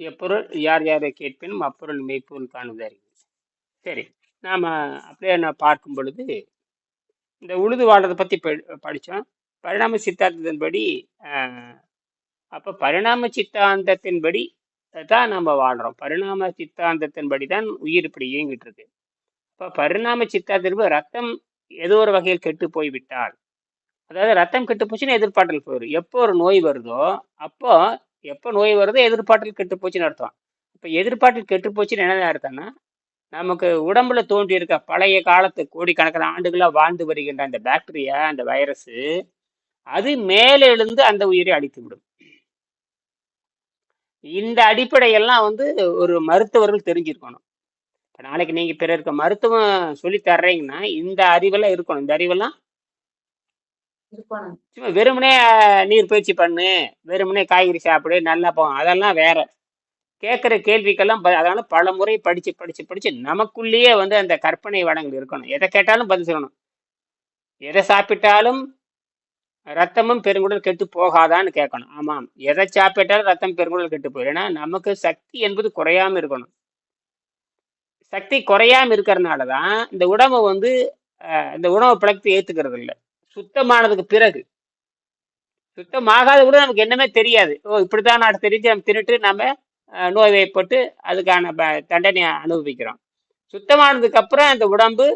எப்பொருள் யார் யாரை கேட்பினும் அப்பொருள் மெய்ப்பொருள் காணுவது அறிவு. சரி நாம் அப்படியே நான் பார்க்கும் பொழுது இந்த உழுது வாழ்றதை பற்றி படித்தோம் பரிணாம சித்தாந்தத்தின்படி அப்போ பரிணாம சித்தாந்தத்தின்படி தான் நம்ம வாழ்கிறோம் பரிணாம சித்தாந்தத்தின்படி தான் உயிர் இப்படி இயங்கிட்டு இருக்கு இப்போ பரிணாம சித்தாந்தத்தின்படி ரத்தம் ஏதோ ஒரு வகையில் கெட்டு போய்விட்டால் அதாவது ரத்தம் கெட்டு போச்சுன்னா எதிர்பார்த்தல் போயிடும் எப்போ ஒரு நோய் வருதோ அப்போ எப்போ நோய் வருதோ எதிர்பார்த்தல் கெட்டு போச்சுன்னு அர்த்தம். இப்போ எதிர்பார்த்தல் கெட்டு போச்சுன்னு என்ன அர்த்தம்னா நமக்கு உடம்புல தோன்றி இருக்க பழைய காலத்து கோடிக்கணக்கான ஆண்டுகளாக வாழ்ந்து வருகின்ற அந்த பாக்டீரியா அந்த வைரஸு அது மேலே எழுந்து அந்த உயிரை அழித்து விடும். இந்த அடிப்படையெல்லாம் வந்து ஒரு மருத்துவர்கள் தெரிஞ்சிருக்கணும். இப்போ நாளைக்கு நீங்கள் பிறருக்கு மருத்துவம் சொல்லி தர்றீங்கன்னா இந்த அறிவெல்லாம் இருக்கணும். இந்த அறிவெல்லாம் சும்மா வெறுமனே நீர் பயிற்சி பண்ணு வெறுமனே காய்கறி சாப்பிடு நல்லா போ அதெல்லாம் வேற. கேட்குற கேள்விக்கெல்லாம் அதனால பல முறை படித்து படித்து படித்து நமக்குள்ளேயே வந்து அந்த கற்பனை வடங்கள் இருக்கணும். எதை கேட்டாலும் பதில் சொல்லணும். எதை சாப்பிட்டாலும் ரத்தமும் பெருங்குடல் கெட்டு போகாதான்னு கேட்கணும். ஆமாம். எதை சாப்பிட்டாலும் ரத்தம் பெருங்குடல் கெட்டு போயிடும் ஏன்னா நமக்கு சக்தி என்பது குறையாம இருக்கணும். சக்தி குறையாம இருக்கிறதுனால தான் இந்த உடம்பை வந்து இந்த உணவு பழக்கத்தை ஏற்றுக்கிறது இல்லை சுத்தமானதுக்கு பிறகு. சுத்தமாகாத கூட நமக்கு என்னமே தெரியாது. ஓ இப்படித்தான் நான் தெரிஞ்சு நம்ம தின்னுட்டு நம்ம நோய் அதுக்கான தண்டனையை அனுபவிக்கிறோம். சுத்தமானதுக்கு அப்புறம் அந்த உடம்பு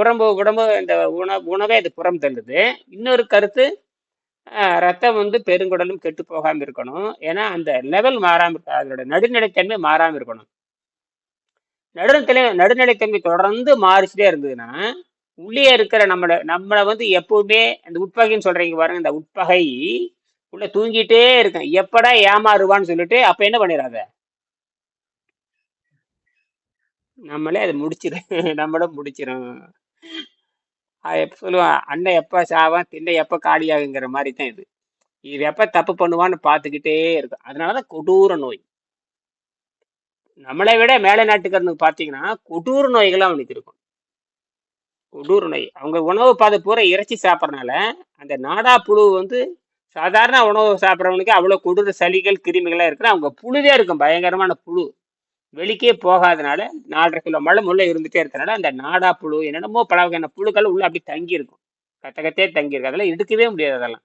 உடம்பு உடம்பு இந்த உணவு உணவை அது புறம் தள்ளுது. இன்னொரு கருத்து ரத்தம் வந்து பெருங்குடலும் கெட்டு போகாமல் இருக்கணும். ஏன்னா அந்த லெவல் மாறாமல் இருக்க அதோட நடுநிலைத்தன்மை மாறாமல் இருக்கணும். நடுநிலை நடுநிலைத்தன்மை தொடர்ந்து மாறிச்சுட்டே இருந்ததுன்னா உள்ளே இருக்கிற நம்மளை நம்மளை வந்து எப்பவுமே அந்த உட்பகைன்னு சொல்றீங்க பாருங்க இந்த உட்பகை உள்ள தூங்கிட்டே இருக்கேன். எப்படா ஏமாறுவான்னு சொல்லிட்டு அப்ப என்ன பண்ணிடாத நம்மளே அதை முடிச்சிடும் நம்மளும் முடிச்சிடும் எப்ப சொல்லுவான் அண்ணன் எப்ப சாவான் திண்ணை எப்ப காலியாகுங்கிற மாதிரி தான் இது. இது எப்போ தப்பு பண்ணுவான்னு பார்த்துக்கிட்டே இருக்கும். அதனால தான் கொடூர நோய். நம்மளை விட மேலை நாட்டுக்காரனுக்கு பார்த்தீங்கன்னா கொடூர நோய்கள்லாம் அவனுக்கு இருக்கும். உடூர் நோய் அவங்க உணவு பாதை பூரா இறைச்சி சாப்பிட்றனால அந்த நாடா புழு வந்து சாதாரண உணவு சாப்பிட்றவனுக்கு அவ்வளோ கொடூர சளிகள் கிருமிகளாக இருக்குன்னா அவங்க புழுவே இருக்கும். பயங்கரமான புழு. வெளிக்கே போகாதனால நாலரை கிலோ மழை முள்ள இருந்துகிட்டே இருக்கிறனால அந்த நாடா புழு என்னென்னமோ பல வகையான புழுக்கள் உள்ள அப்படி தங்கியிருக்கும். கத்தகத்தே தங்கியிருக்கு அதெல்லாம் எடுக்கவே முடியாது அதெல்லாம்.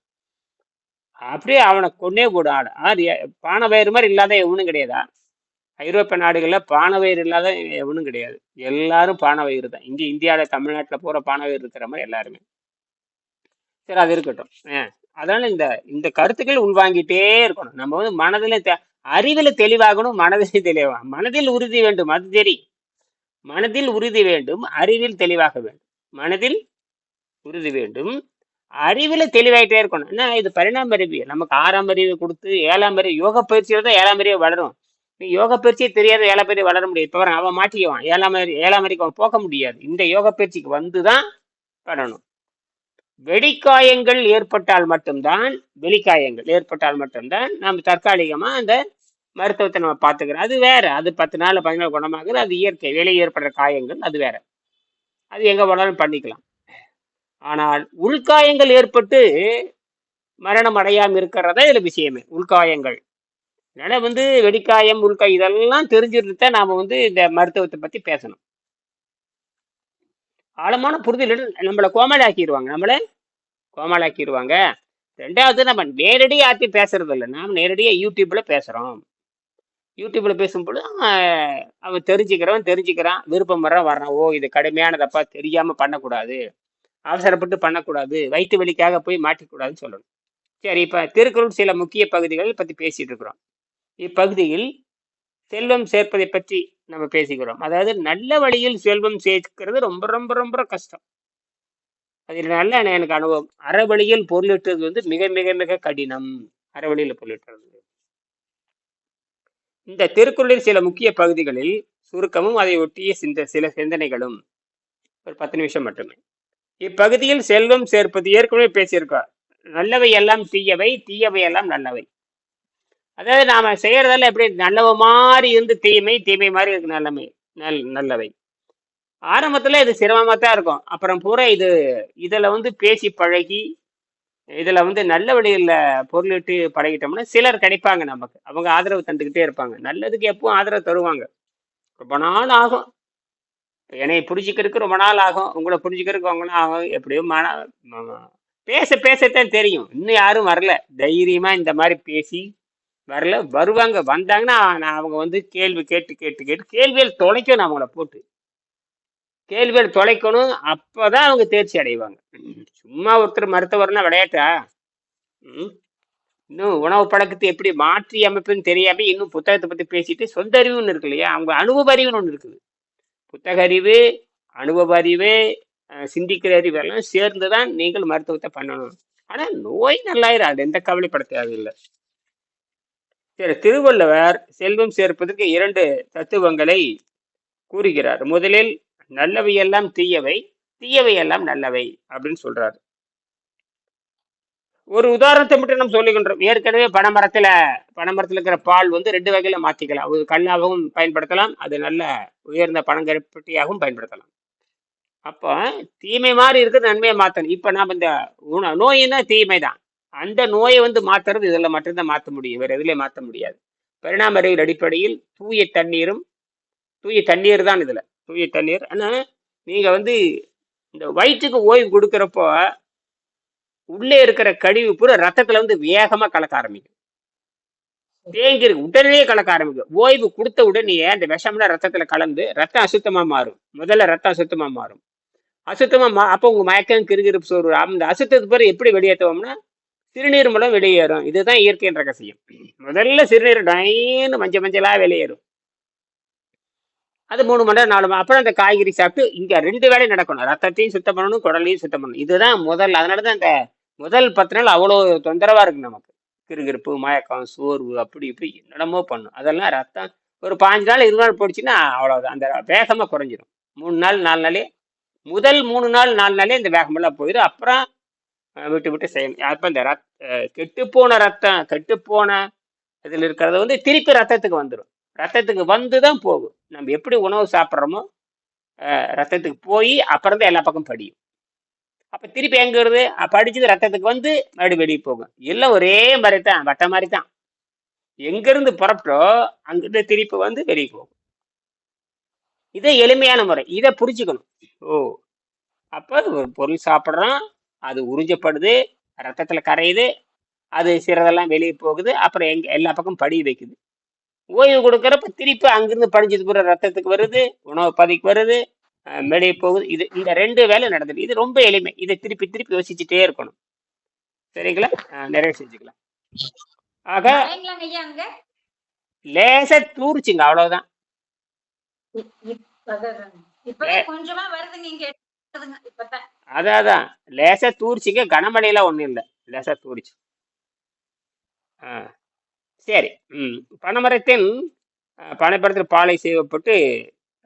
அப்படியே அவனை கொன்னே கூட ஆடு. ஆடு பானை வயிறு மாதிரி இல்லாத எவனும் கிடையாதா? ஐரோப்பிய நாடுகளில் பானவயிறு இல்லாத எவனும் கிடையாது. எல்லாரும் பானவயிறு தான். இங்கே இந்தியாவில் தமிழ்நாட்டில் போகிற பானவயிறு இருக்கிற மாதிரி எல்லாருமே. சரி அது இருக்கட்டும். அதனால இந்த இந்த கருத்துக்கள் உள்வாங்கிட்டே இருக்கணும். நம்ம வந்து மனதில் அறிவில் தெளிவாகணும் மனதில் தெளிவாக மனதில் உறுதி வேண்டும் அது சரி. மனதில் உறுதி வேண்டும் அறிவில் தெளிவாக வேண்டும். மனதில் உறுதி வேண்டும் அறிவில் தெளிவாயிட்டே இருக்கணும். என்ன இது பரிணாம அறிவு நமக்கு ஆறாம் அறிவு கொடுத்து ஏழாம் அறிவு யோக பயிற்சியில் தான் ஏழாம் அறிவு வளரும். நீ யோக பயிற்சியே தெரியாத ஏழை அறிவு வளர முடியாது. இப்போ அவன் மாட்டிக்குவான். ஏழாம் ஏழாம் வரைக்கும் அவன் போக முடியாது. இந்த யோக பயிற்சிக்கு வந்து தான் பண்ணணும். வெடிக்காயங்கள் ஏற்பட்டால் மட்டும்தான் வெளிக்காயங்கள் ஏற்பட்டால் மட்டும்தான் நம்ம தற்காலிகமாக அந்த மருத்துவத்தை நம்ம பார்த்துக்கிறோம். அது வேற. அது பத்து நாள் பதினாலு குணமாகுது. அது இயற்கை வெளியே ஏற்படுற காயங்கள் அது வேற. அது எங்கே வேணாலும் பண்ணிக்கலாம். ஆனால் உள்காயங்கள் ஏற்பட்டு மரணம் அடையாமல் இருக்கிறதா இதில் விஷயமே. உள்காயங்கள். அதனால் வந்து வெடிக்காயம் உள்காய் இதெல்லாம் தெரிஞ்சிருந்து தான் நாம் வந்து இந்த மருத்துவத்தை பற்றி பேசணும். ஆழமான புரிதல் நம்மளை கோமாளாக்கிடுவாங்க நம்மளை கோமாளாக்கிடுவாங்க ரெண்டாவது நம்ம நேரடியாக ஆற்றி பேசுறது இல்லை. நாம் நேரடியாக யூடியூப்பில் பேசுகிறோம் யூடியூப்பில் பேசும்பொழுது அவன் தெரிஞ்சுக்கிறவன் தெரிஞ்சுக்கிறான். விருப்பம் வர வர்றான். ஓ இது கடுமையானதப்பா தெரியாமல் பண்ணக்கூடாது. அவசரப்பட்டு பண்ணக்கூடாது. வயிற்று வலிக்காக போய் மாட்டிக்கூடாதுன்னு சொல்லணும். சரி இப்போ திருக்குறள் சில முக்கிய பகுதிகள் பற்றி பேசிகிட்டு இருக்கிறோம். இப்பகுதியில் செல்வம் சேர்ப்பதை பற்றி நம்ம பேசுகிறோம். அதாவது நல்ல வழியில் செல்வம் சேர்க்கிறது ரொம்ப ரொம்ப ரொம்ப கஷ்டம். அதில் நல்ல எனக்கு அனுபவம். அறவழியில் பொருளிட்டது வந்து மிக மிக மிக கடினம். அறவழியில் பொருளிட்டுறது இந்த திருக்குறளின் சில முக்கிய பகுதிகளில் சுருக்கமும் அதை ஒட்டிய சிந்த சில சிந்தனைகளும் ஒரு பத்து நிமிஷம் மட்டுமே. இப்பகுதியில் செல்வம் சேர்ப்பது ஏற்கனவே பேசியிருக்கார். நல்லவை எல்லாம் தீயவை தீயவை எல்லாம் நல்லவை. அதாவது நாம செய்யறதெல்லாம் எப்படி? நல்லவ மாதிரி இருந்து தீமை தீமை மாதிரி இருக்கு நல்லமை நல் நல்லவை. ஆரம்பத்துல இது சிரமமாக தான் இருக்கும். அப்புறம் பூரா இது இதுல வந்து பேசி பழகி இதுல வந்து நல்ல வழியில் பொருளிட்டு பழகிட்டோம்னா சிலர் கிடைப்பாங்க நமக்கு. அவங்க ஆதரவு தந்துக்கிட்டே இருப்பாங்க. நல்லதுக்கு எப்பவும் ஆதரவு தருவாங்க. ரொம்ப நாள் ஆகும். என்னை புரிஞ்சுக்கிறதுக்கு ரொம்ப நாள் ஆகும். உங்களை புரிஞ்சுக்கிறதுக்கு ரொம்ப ஆகும். எப்படியோ மன பேச பேசத்தான் தெரியும். இன்னும் யாரும் வரல. தைரியமா இந்த மாதிரி பேசி வரல. வருவாங்க வந்தாங்கன்னா நான் அவங்க வந்து கேள்வி கேட்டு கேட்டு கேட்டு கேள்வியில் தொலைக்கணும் அவங்கள போட்டு. கேள்வியில் தொலைக்கணும். அப்போ தான் அவங்க தேர்ச்சி அடைவாங்க. சும்மா ஒருத்தர் மருத்துவர்னா விளையாட்டா? ம்? இன்னும் உணவு பழக்கத்தை எப்படி மாற்றி அமைப்புன்னு தெரியாம இன்னும் புத்தகத்தை பற்றி பேசிட்டு சொந்த அறிவுன்னு இருக்கு இல்லையா? அவங்க அனுபவ அறிவுன்னு ஒன்று இருக்குது. புத்தக அறிவு அனுபவ அறிவு சிந்திக்கிற அறிவு எல்லாம் சேர்ந்து தான் நீங்கள் மருத்துவத்தை பண்ணணும். ஆனால் நோய் நல்லாயிரும் அது எந்த கவலைப்பட தேவையில்லை. சரி திருவள்ளுவர் செல்வம் சேர்ப்பதற்கு இரண்டு தத்துவங்களை கூறுகிறார். முதலில் நல்லவை எல்லாம் தீயவை தீயவை எல்லாம் நல்லவை அப்படின்னு சொல்றாரு. ஒரு உதாரணத்தை மட்டும் நம்ம சொல்லுகின்றோம் ஏற்கனவே பனைமரத்துல பனைமரத்துல இருக்கிற பால் வந்து ரெண்டு வகையில மாத்திக்கலாம். ஒரு கண்ணாகவும் பயன்படுத்தலாம் அது நல்ல உயர்ந்த பனங்கருப்பட்டியாகவும் பயன்படுத்தலாம். அப்போ தீமை மாதிரி இருக்கிறது நன்மையை மாற்றணும் இப்போ நாம் இந்த உண நோயின்னா தீமை தான் அந்த நோயை வந்து மாத்துறது இதுல மட்டும்தான் மாத்த முடியும். வேற எதுலேயே மாத்த முடியாது. பரிணாம அறிவியல் அடிப்படையில் தூய தண்ணீரும் தூய தண்ணீர் தான் இதுல. தூய தண்ணீர். ஆனா நீங்க வந்து இந்த வயிற்றுக்கு ஓய்வு கொடுக்கறப்போ உள்ளே இருக்கிற கழிவு பூரா ரத்தத்துல வந்து வேகமா கலக்க ஆரம்பிக்கும். தேங்கி இருக்கு. உடனே கலக்க ஆரம்பிக்கும். ஓய்வு கொடுத்த உடனே அந்த விஷம்லாம் ரத்தத்துல கலந்து ரத்தம் அசுத்தமா மாறும். முதல்ல ரத்தம் அசுத்தமா மாறும். அசுத்தமா மா அப்போ உங்க மயக்கம் கிருகிருப்பு சோறு அந்த அசுத்தத்துக்கு பிறகு எப்படி வெளியேற்றுவோம்னா சிறுநீர் மூலம் வெளியேறும். இதுதான் இயற்கையின் ரகசியம். முதல்ல சிறுநீர் டைன்னு மஞ்சள் மஞ்சளாக வெளியேறும். அது மூணு மணி நேரம் நாலு மணி அப்புறம் அந்த காய்கறி சாப்பிட்டு இங்கே ரெண்டு வேலையும் நடக்கணும். ரத்தத்தையும் சுத்தம் பண்ணணும் குடலையும் சுத்தம் பண்ணணும். இதுதான் முதல் அதனால தான் அந்த முதல் பத்து நாள் அவ்வளோ தொந்தரவாக இருக்கு நமக்கு. கிருகிருப்பு மயக்கம் சோர்வு அப்படி இப்படி என்னடமோ பண்ணும். அதெல்லாம் ரத்தம் ஒரு பாஞ்சு நாள் இருபது நாள் போடுச்சுன்னா அவ்வளோதான் அந்த வேகமாக குறைஞ்சிடும் மூணு நாள் நாலு நாளே முதல் மூணு நாள் நாலு நாளே இந்த வேகமெல்லாம் போயிடும் அப்புறம் விட்டு விட்டு செய்யணும் அப்போ இந்த ரத் கெட்டுப்போன ரத்தம் கெட்டுப்போன இதில் இருக்கிறது வந்து திருப்பி ரத்தத்துக்கு வந்துடும் ரத்தத்துக்கு வந்து தான் போகும். நம்ம எப்படி உணவு சாப்பிட்றோமோ ரத்தத்துக்கு போய் அப்புறம் தான் எல்லா பக்கம் படியும். அப்போ திருப்பி எங்க வருது? படிச்சது ரத்தத்துக்கு வந்து மறுபடியும் வெளியே போகும். எல்லாம் ஒரே மாதிரி தான் வட்ட மாதிரி தான் எங்கேருந்து புறப்பட்டோ அங்கிருந்து திருப்பி வந்து வெளியே போகும். இதே எளிமையான முறை. இதை புரிஞ்சுக்கணும். ஓ அப்போ ஒரு பொருள் சாப்பிட்றோம் அது உறிஞ்சப்படுது ரத்தத்துல கரையுது அது சிறதெல்லாம் வெளியே போகுது அப்புறம் எங்க எல்லா பக்கம் படி வைக்குது. ஓய்வு கொடுக்கறப்ப திருப்பி அங்கிருந்து படிஞ்சது பூரா ரத்தத்துக்கு வருது உணவு பதிக்கு வருது வெளியே போகுது. இது இந்த ரெண்டு வேலை நடந்தது இது ரொம்ப எளிமை. இதை திருப்பி திருப்பி யோசிச்சுட்டே இருக்கணும். சரிங்களா? நிறைவு செஞ்சுக்கலாம். ஆக லேசா தூரிச்சுங்க அவ்வளவுதான். இப்பதான் கொஞ்சமா வருதுங்க இங்க இப்பதான். அதான் அதான். லேசா தூரிச்சிங்க கனமழையெல்லாம் ஒன்றும் இல்லை. லேசா தூரிச்சு. ஆ. சரி. ம். பனைமரத்தின் பனைப்படத்தில் பனைமரத்தில் பாலை செய்வப்பட்டு சேவப்பட்டு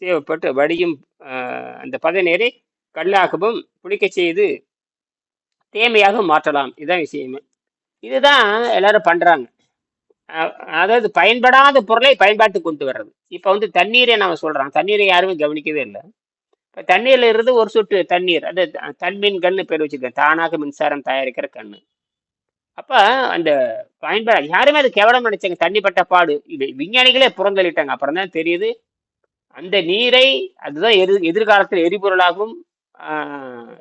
செய்வப்பட்டு வடியும் அந்த பதநீரை கல்லாகவும் புளிக்கச் செய்து தேமையாக மாற்றலாம். இதுதான் விஷயமே. இதுதான் எல்லாரும் பண்ணுறாங்க அதாவது பயன்படாத பொருளை பயன்பாட்டுக்கு கொண்டு வர்றது. இப்போ வந்து தண்ணீரை நாம் சொல்கிறோம் தண்ணீரை யாருமே கவனிக்கவே இல்லை. தண்ணீர்ல இருந்து ஒரு சொட்டு தண்ணீர் அது தன்மீன் தன்மின் கண்ணு பேர் வச்சிருக்கேன். தானாக மின்சாரம் தயாரிக்கிற கண்ணு. அப்ப அந்த பயன்பாடு யாருமே அது கேவலம் நினைச்சாங்க. தண்ணி பட்ட பாடு. இது விஞ்ஞானிகளே புறந்தள்ளிட்டாங்க. அப்புறம் தான் தெரியுது. அந்த நீரை அதுதான் எதிர் எதிர்காலத்தில் எரிபொருளாகவும்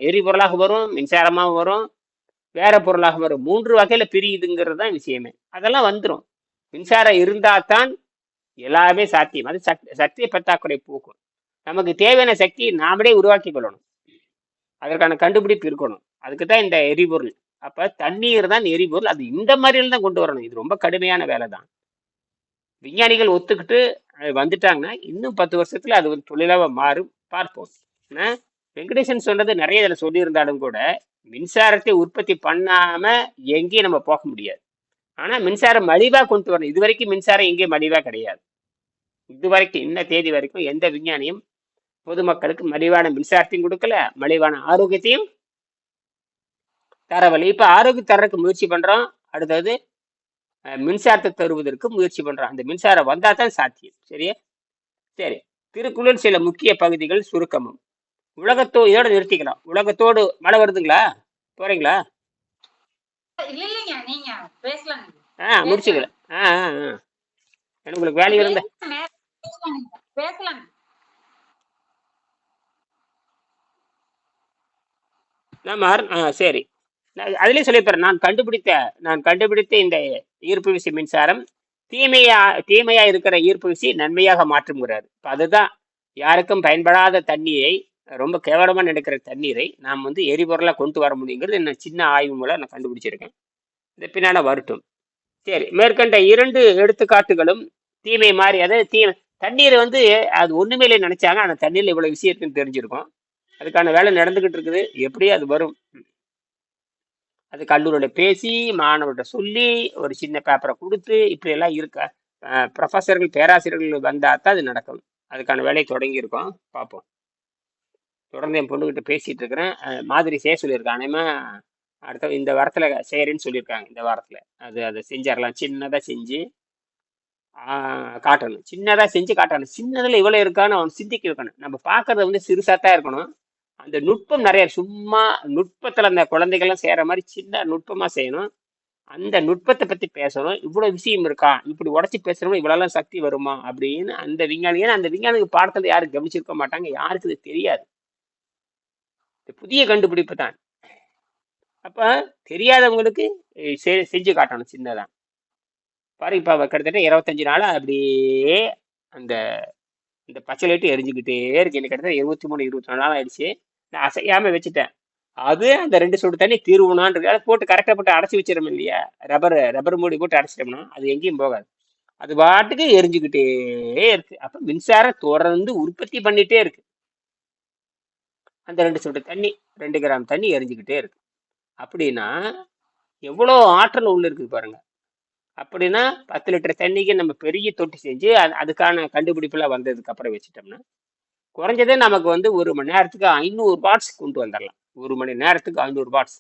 எரிபொருளாக வரும் மின்சாரமாக வரும் வேற பொருளாக வரும். மூன்று வகையில பிரியுதுங்கிறது தான் விஷயமே. அதெல்லாம் வந்துடும் மின்சாரம் இருந்தால் தான் எல்லாமே சாத்தியம். அது சக்தி சக்தி பற்றாக்குறை போக்கும். நமக்கு தேவையான சக்தியை நாமளே உருவாக்கி கொள்ளணும். அதற்கான கண்டுபிடிப்பு இருக்கணும். அதுக்கு தான் இந்த எரிபொருள். அப்போ தண்ணீர் தான் எரிபொருள். அது இந்த மாதிரில தான் கொண்டு வரணும். இது ரொம்ப கடுமையான வேலை தான். விஞ்ஞானிகள் ஒத்துக்கிட்டு அது வந்துட்டாங்கன்னா இன்னும் பத்து வருஷத்துல அது ஒரு தொழிலாக மாறும். பார்ப்போம். ஏன்னா வெங்கடேசன் சொன்னது நிறைய இதில் சொல்லியிருந்தாலும் கூட மின்சாரத்தை உற்பத்தி பண்ணாம எங்கேயும் நம்ம போக முடியாது. ஆனா மின்சாரம் மலிவா கொண்டு வரணும். இது வரைக்கும் மின்சாரம் எங்கேயும் மலிவா கிடையாது. இது வரைக்கும் இன்ன தேதி வரைக்கும் எந்த விஞ்ஞானியும் பொதுமக்களுக்கு மலிவான மின்சாரத்தையும் கொடுக்கல மலிவான ஆரோக்கியத்தையும் தரவில்லை. இப்ப ஆரோக்கியம் தர்றதுக்கு முயற்சி பண்றோம். அடுத்தது மின்சாரத்தை தருவதற்கு முயற்சி பண்றோம். அந்த மின்சாரம் வந்தா தான் சாத்தியம். சரியா? சரி. திருக்குறள் சில முக்கிய பகுதிகள் சுருக்கமும். உலகத்தோ இதோட நிறுத்திக்கலாம். உலகத்தோடு மழை வருதுங்களா? போறீங்களா? ஆ முடிச்சுக்கலாம் ஆ உங்களுக்கு வேலை இருந்தா பேசலாங்க. நம்ம ஆ சரி. நான் அதுலயும் நான் கண்டுபிடித்த நான் கண்டுபிடித்த இந்த ஈர்ப்பு விசை மின்சாரம் தீமையா தீமையா இருக்கிற ஈர்ப்பு விசை நன்மையாக மாற்றுங்கிறார். இப்போ அதுதான் யாருக்கும் பயன்படாத தண்ணியை ரொம்ப கேவலமாக நடக்கிற தண்ணீரை நாம் வந்து எரிபொருளாக கொண்டு வர முடியுங்கிறது என்ன சின்ன ஆய்வு மூலம் நான் கண்டுபிடிச்சிருக்கேன். இது பின்னால் வரட்டும். சரி மேற்கண்ட இரண்டு எடுத்துக்காட்டுகளும் தீமை மாதிரி அதாவது தீ தண்ணீர் வந்து அது ஒன்றுமே இல்லை நினைச்சாங்க. ஆனால் தண்ணீர்ல இவ்வளோ விஷயம் இருக்குன்னு தெரிஞ்சிருக்கும். அதுக்கான வேலை நடந்துகிட்டு இருக்குது. எப்படி அது வரும்? அது கல்லூரியோட பேசி மாணவர்கிட்ட சொல்லி ஒரு சின்ன பேப்பரை கொடுத்து இப்படி எல்லாம் இருக்க ப்ரொஃபஸர்கள் பேராசிரியர்கள் வந்தா தான் அது நடக்கும். அதுக்கான வேலையை தொடங்கியிருக்கோம். பார்ப்போம். தொடர்ந்து என் பொண்ணுகிட்ட பேசிட்டு இருக்கிறேன். மாதிரி செய்ய சொல்லியிருக்கேன் அனைமா அடுத்த இந்த வாரத்தில் செய்யறேன்னு சொல்லியிருக்காங்க இந்த வாரத்தில். அது அதை செஞ்சிடலாம். சின்னதாக செஞ்சு காட்டணும். சின்னதாக செஞ்சு காட்டணும். சின்னதில் இவ்வளோ இருக்கான்னு அவன் சிந்திக்க வைக்கணும். நம்ம பார்க்குறது வந்து சிறுசாக தான் இருக்கணும். அந்த நுட்பம் நிறைய சும்மா நுட்பத்தில் அந்த குழந்தைகள்லாம் செய்யற மாதிரி சின்ன நுட்பமாக செய்யணும். அந்த நுட்பத்தை பற்றி பேசணும். இவ்வளோ விஷயம் இருக்கா? இப்படி உடச்சி பேசுறோம் இவ்வளோலாம் சக்தி வருமா? அப்படின்னு அந்த விஞ்ஞானி ஏன்னா அந்த விஞ்ஞானிக்கு பாடத்தில் யாரும் கவனிச்சிருக்க மாட்டாங்க யாருக்கு இது தெரியாது. புதிய கண்டுபிடிப்பு தான். அப்போ தெரியாதவங்களுக்கு செ- செஞ்சு காட்டணும் சின்னதாக பாரு இப்போ கிட்டத்தட்ட இருபத்தஞ்சு நாளாக அப்படியே அந்த இந்த பச்சை லைட்டு எரிஞ்சுக்கிட்டே இருக்கு. எனக்கு கிட்டத்தட்ட இருபத்தி மூணு இருபத்தி நாலு நாள் ஆயிடுச்சு. நான் அசையாம வச்சுட்டேன். அது அந்த ரெண்டு சுடு தண்ணி தீர்வுனான்றது அதை போட்டு கரெக்டாக போட்டு அடைச்சி வச்சிடும் இல்லையா? ரப்பர் ரப்பர் மூடி போட்டு அடைச்சிட்டோம்னா அது எங்கேயும் போகாது. அது பாட்டுக்கு எரிஞ்சுக்கிட்டே இருக்கு. அப்ப மின்சாரம் தொடர்ந்து உற்பத்தி பண்ணிட்டே இருக்கு. அந்த ரெண்டு சொட்டு தண்ணி ரெண்டு கிராம் தண்ணி எரிஞ்சுக்கிட்டே இருக்கு. அப்படின்னா எவ்வளோ ஆற்றல் உள்ள இருக்குது பாருங்க. அப்படின்னா பத்து லிட்டர் தண்ணிக்கு நம்ம பெரிய தொட்டி செஞ்சு அது- அதுக்கான கண்டுபிடிப்புலாம் வந்ததுக்கு அப்புறம் வச்சுட்டோம்னா குறைஞ்சதே நமக்கு வந்து ஒரு மணி நேரத்துக்கு ஐநூறு பாட்ஸ் கொண்டு வந்துடலாம். ஒரு மணி நேரத்துக்கு ஐநூறு பாட்ஸ்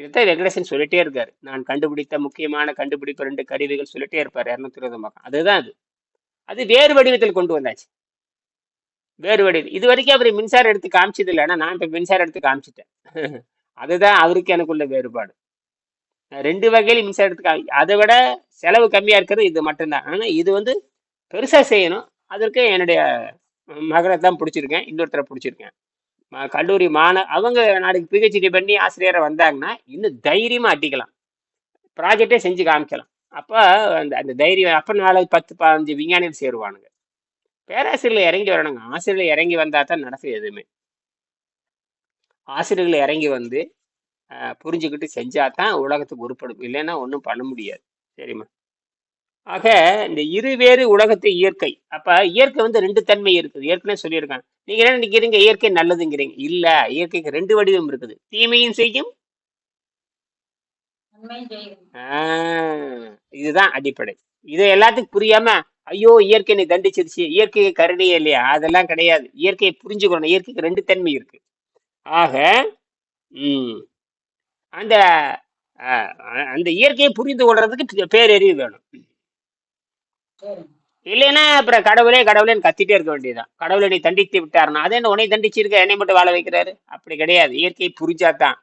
இதுதான் ரெகுலேஷன் சொல்லிட்டே இருக்காரு. நான் கண்டுபிடித்த முக்கியமான கண்டுபிடிப்பு ரெண்டு கருவிகள் சொல்லிட்டே இருப்பார் இரநூத்தி இருபது பக்கம் அதுதான் அது. அது வேறு வடிவத்தில் கொண்டு வந்தாச்சு. வேறு வடிவத்தில் இது வரைக்கும் அவர் மின்சாரம் எடுத்து காமிச்சது இல்லை. ஆனால் நான் இப்போ மின்சாரம் எடுத்து காமிச்சிட்டேன். அதுதான் அவருக்கு எனக்குள்ள வேறுபாடு. ரெண்டு வகையில மின்சாரம் எடுத்து காமி அதை விட செலவு கம்மியாக இருக்கிறது இது மட்டும்தான். ஆனால் இது வந்து பெருசாக செய்யணும். அதற்கு என்னுடைய மகனை தான் பிடிச்சிருக்கேன் இன்னொருத்தரை பிடிச்சிருக்கேன். கல்லூரி மாண அவங்க நாளைக்கு பிஹெச்டி பண்ணி ஆசிரியரை வந்தாங்கன்னா இன்னும் தைரியமாக அட்டிக்கலாம் ப்ராஜெக்டே செஞ்சு காமிக்கலாம். அப்போ அந்த அந்த தைரியம் அப்போ நாளைக்கு பத்து பதினஞ்சு விஞ்ஞானிகள் சேருவானுங்க. பேராசிரியர்கள் இறங்கி வரணுங்க. ஆசிரியர்கள் இறங்கி வந்தால் தான் நடக்கும் எதுவுமே. ஆசிரியர்கள் இறங்கி வந்து புரிஞ்சுக்கிட்டு செஞ்சால் தான் உலகத்துக்கு உருப்படும். இல்லைன்னா ஒன்றும் பண்ண முடியாது. சரிம்மா? ஆக இந்த இருவேறு உலகத்து இயற்கை. அப்ப இயற்கை வந்து ரெண்டு தன்மை இருக்குது. ஏற்கனவே சொல்லியிருக்காங்க. நீங்க என்ன நினைக்கிறீங்க? இயற்கை நல்லதுங்கிறீங்க. இல்ல இயற்கைக்கு ரெண்டு வடிவம் இருக்குது. தீமையும் செய்யும் இதுதான் அடிப்படை. இது எல்லாத்துக்கும் புரியாம ஐயோ இயற்கை நீ தண்டிச்சிருச்சு. இயற்கையை கருணையே இல்லையா? அதெல்லாம் கிடையாது. இயற்கையை புரிஞ்சுக்கணும். இயற்கைக்கு ரெண்டு தன்மை இருக்கு. ஆக உம் அந்த அந்த இயற்கையை புரிந்து கொள்றதுக்கு பேரறிவு வேணும். இல்லைன்னா அப்புறம் கடவுளே கடவுளேன்னு கத்திட்டே இருக்க வேண்டியதுதான். கடவுளை நீ தண்டித்து விட்டாருன்னா அதே என்ன உன்னை தண்டிச்சிருக்க என்னை மட்டும் வாழ வைக்கிறாரு? அப்படி கிடையாது. இயற்கையை புரிஞ்சாதான்.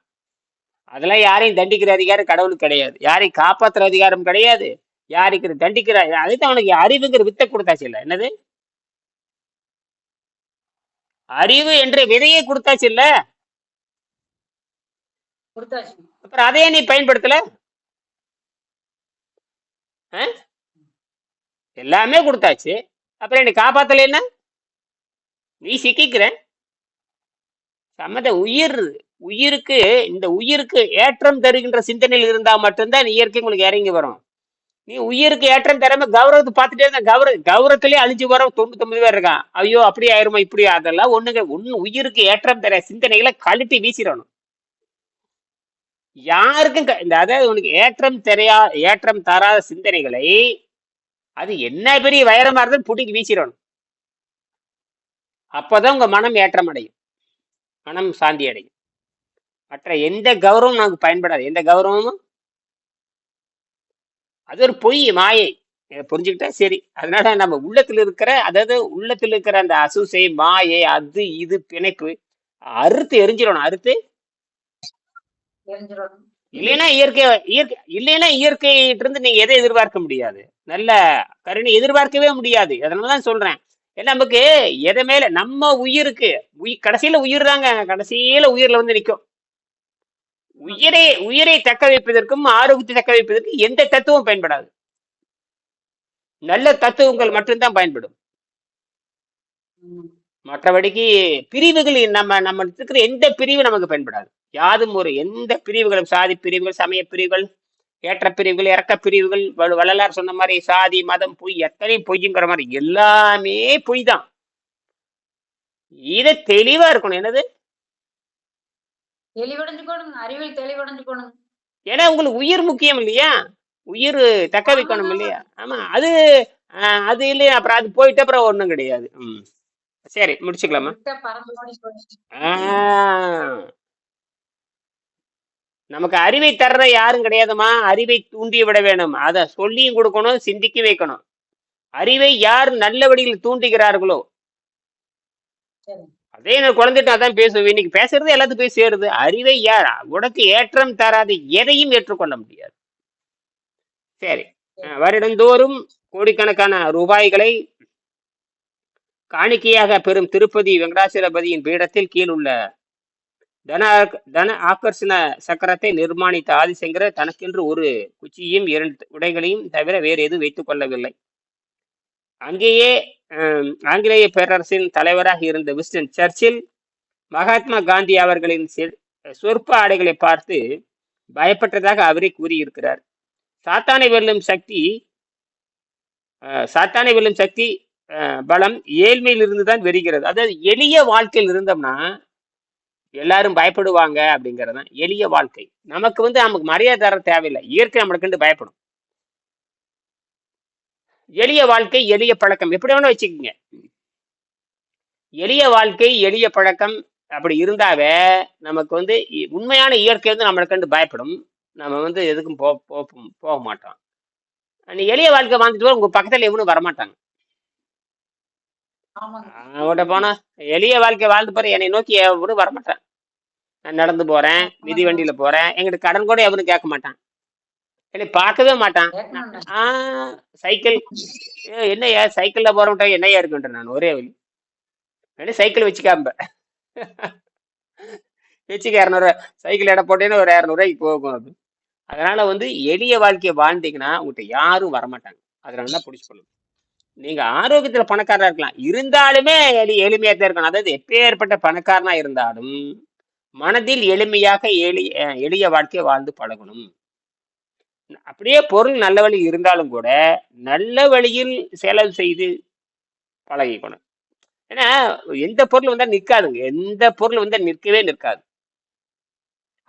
அதெல்லாம் யாரையும் தண்டிக்கிற அதிகாரம் கடவுளுக்கு கிடையாது. யாரையும் காப்பாத்துற அதிகாரம் கிடையாது. யாருக்கு தண்டிக்கிற? அதுதான் அவனுக்கு அறிவுங்கிற வித்தை கொடுத்தாச்சு இல்ல. என்னது? அறிவு என்ற விதையை கொடுத்தாச்சு இல்ல? அப்புறம் அதையே நீ பயன்படுத்தல? எல்லாமே கொடுத்தாச்சு. அப்புறம் என்னை காப்பாத்தலைன்னா நீ சிக்கிக்கிற. சம்மத உயிர் உயிருக்கு இந்த உயிருக்கு ஏற்றம் தருகின்ற சிந்தனையில் இருந்தா மட்டும்தான் இயற்கை உங்களுக்கு இறங்கி வரும். நீ உயிருக்கு ஏற்றம் தராம கௌரவத்தை பார்த்துட்டே இருந்தா கௌரவ கௌரவத்திலே அழிஞ்சு வர தொண்ணூத்தொன்பது பேர் இருக்கான். ஐயோ அப்படி ஆயிருமா இப்படி? அதெல்லாம் ஒண்ணுங்க. ஒன்னு உயிருக்கு ஏற்றம் தர சிந்தனைகளை கழட்டி வீசிடணும். யாருக்கும் இந்த அதாவது உனக்கு ஏற்றம் தெரியா ஏற்றம் தராத சிந்தனைகளை அது என்ன பெரிய வைரமா இருந்தாலும் புட்டிக்கு வீசிடணும் அப்பதான் உங்க மனம் ஏற்றம் அடையும் மனம் சாந்தி அடையும். மற்ற எந்த கௌரவம் நமக்கு பயன்படாது. எந்த கௌரவமும்? அது ஒரு பொய் மாயை. புரிஞ்சுக்கிட்டா சரி. அதனால நம்ம உள்ளத்துல இருக்கிற அதாவது உள்ளத்துல இருக்கிற அந்த அசூசை மாயை அது இது பிணைப்பு அறுத்து எரிஞ்சிடணும். அறுத்து? எரிஞ்சிடணும். இல்லைன்னா இயற்கை இயற்கை இல்லைன்னா இயற்கையிட்ட இருந்து நீங்க எதை எதிர்பார்க்க முடியாது? நல்ல கருணை எதிர்பார்க்கவே முடியாது. அதனாலதான் சொல்றேன். ஏன்னா நமக்கு எதை மேல நம்ம உயிருக்கு உயிர் கடைசியில உயிர் தாங்க கடைசியில உயிர்ல வந்து நிக்கும். உயிரை உயிரை தக்க வைப்பதற்கும் ஆரோக்கியத்தை தக்க வைப்பதற்கும் எந்த தத்துவம் பயன்படாது. நல்ல தத்துவங்கள் மட்டும்தான் பயன்படும். மற்றபடிக்கு பிரிவுகள் நம்ம நம்ம இருக்கிற எந்த பிரிவு நமக்கு பயன்படாது. யாதும் ஒரு எந்த பிரிவுகளும் சாதி பிரிவுகள் சமய பிரிவுகள் ஏற்ற பிரிவுகள் இறக்க பிரிவுகள் வள்ளலார் சொன்ன மாதிரி சாதி மதம் பொய் எத்தனை பொய்ங்கிற மாதிரி எல்லாமே பொய் தான். இதை தெளிவா இருக்கணும். என்னது? தெளிவடைஞ்சுக்கோணுங்க. அறிவில் தெளிவடைஞ்சுக்கோணுங்க. ஏன்னா உங்களுக்கு உயிர் முக்கியம் இல்லையா? உயிர் தக்க வைக்கணும் இல்லையா? ஆமா அது அது இல்லையா? அப்புறம் அது போயிட்டு அப்புறம் ஒண்ணும் கிடையாது. ம். சரி முடிச்சுக்கலாமா விட்ட பறந்து ஓடி போயிடுச்சு. ஆஹ். நமக்கு அறிவை தர்ற யாரும் கிடையாதுமா அறிவை தூண்டி விட வேணும். அதை சொல்லியும் கொடுக்கணும் சிந்திக்க வைக்கணும். அறிவை யார் நல்ல வழியில் தூண்டுகிறார்களோ? அதே நான் குழந்தைட்டு அதான் பேசுவேன். இன்னைக்கு பேசுறது எல்லாத்துக்கும் போய் சேருது. அறிவை யார்? உனக்கு ஏற்றம் தராது. எதையும் ஏற்றுக்கொள்ள முடியாது. சரி. வருடந்தோறும் கோடிக்கணக்கான ரூபாய்களை காணிக்கையாக பெறும் திருப்பதி வெங்கடாச்சலபதியின் பீடத்தில் கீழுள்ள தன தன ஆக்கர்ஷண சக்கரத்தை நிர்மாணித்த ஆதிசங்கர தனக்கென்று ஒரு குச்சியும் இரண்டு உடைகளையும் தவிர வேறு எதுவும் வைத்துக் கொள்ளவில்லை. அங்கேயே ஆங்கிலேய பேரரசின் தலைவராக இருந்த விஸ்டன் சர்ச்சில் மகாத்மா காந்தி அவர்களின் சொற்ப ஆடைகளை பார்த்து பயப்பட்டதாக அவரே கூறியிருக்கிறார். சாத்தானை வெல்லும் சக்தி சாத்தானை வெல்லும் சக்தி பலம் ஏழ்மையில் இருந்து தான் வருகிறது. அதாவது எளிய வாழ்க்கையில் இருந்தோம்னா எல்லாரும் பயப்படுவாங்க அப்படிங்கிறது தான் எளிய வாழ்க்கை. நமக்கு வந்து நமக்கு மரியாதை தர தேவையில்லை. இயற்கை நம்மளுக்குண்டு பயப்படும். எளிய வாழ்க்கை எளிய பழக்கம். எப்படி வேணா வச்சுக்கோங்க. எளிய வாழ்க்கை எளிய பழக்கம் அப்படி இருந்தாவே நமக்கு வந்து இ- உண்மையான இயற்கை வந்து நம்மளுக்கு பயப்படும். நம்ம வந்து எதுக்கும் போ போ- போக மாட்டோம். நீ எளிய வாழ்க்கை வாழ்ந்துட்டு உங்க பக்கத்துல எவனும் வரமாட்டாங்க. ஆமாங்க. அவன்கிட்ட போனா எளிய வாழ்க்கை வாழ்ந்து பாரு என்னை நோக்கி எவனும் வரமாட்டான். நான் நடந்து போறேன் மிதி வண்டியில போறேன். எங்கிட்ட கடன் கூட எவனும் கேட்க மாட்டான். என்னை பார்க்கவே மாட்டான். கேட்கணும்ல ஆ சைக்கிள் ஏ, என்னய்யா சைக்கிள்ல போறவன்ட்ட என்னையா இருக்குன்ற நான் ஒரே வழி. வேணா சைக்கிள் வச்சுக்காம. வச்சுக்க இரநூறு சைக்கிள் எடை போட்டேன்னா ஒரு இரநூறுவாய்க்கு போகும் அது. அதனால வந்து எளிய வாழ்க்கையை வாழ்ந்தீங்கன்னா உங்கள்கிட்ட யாரும் வரமாட்டாங்க. அதனால தான் பிடிச்சிக்கணும் நீங்க ஆரோக்கியத்துல பணக்காரரா இருக்கலாம். இருந்தாலுமே எளி எளிமையா தான் இருக்கணும். அதாவது எப்பேற்பட்ட பணக்காரனா இருந்தாலும் மனதில் எளிமையாக எளிய எளிய வாழ்க்கையை வாழ்ந்து பழகணும். அப்படியே பொருள் நல்ல வழி இருந்தாலும் கூட நல்ல வழியில் செலவு செய்து பழகிக்கணும். ஏன்னா எந்த பொருள் வந்தா நிற்காதுங்க எந்த பொருள் வந்தா நிற்கவே நிற்காது.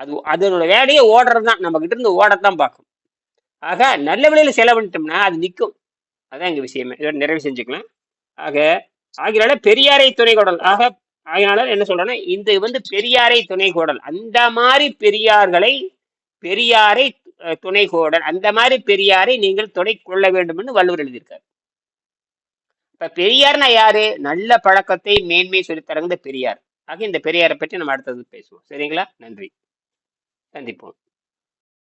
அது அதனோட வேலையை ஓடுறது தான் நம்ம கிட்ட இருந்து ஓடத்தான் பார்க்கும். ஆக நல்ல வழியில செலவழிட்டோம்னா அது நிற்கும் அதான் எங்க விஷயமே. இதோட நிறைவு செஞ்சுக்கலாம். ஆக ஆகினால பெரியாரை துணை கோடல். ஆக ஆகினால என்ன சொல்றேன்னா இந்த வந்து பெரியாரை துணை கோடல். அந்த மாதிரி பெரியார்களை பெரியாரை துணை கோடல். அந்த மாதிரி பெரியாரை நீங்கள் துணை கொள்ள வேண்டும் என்று வள்ளுவர் எழுதியிருக்காரு. இப்ப பெரியார்னா யாரு? நல்ல பழக்கத்தை மேன்மை சொல்லித்தரங்க பெரியார். ஆக இந்த பெரியாரை பற்றி நம்ம அடுத்தது பேசுவோம். சரிங்களா? நன்றி. சந்திப்போம்.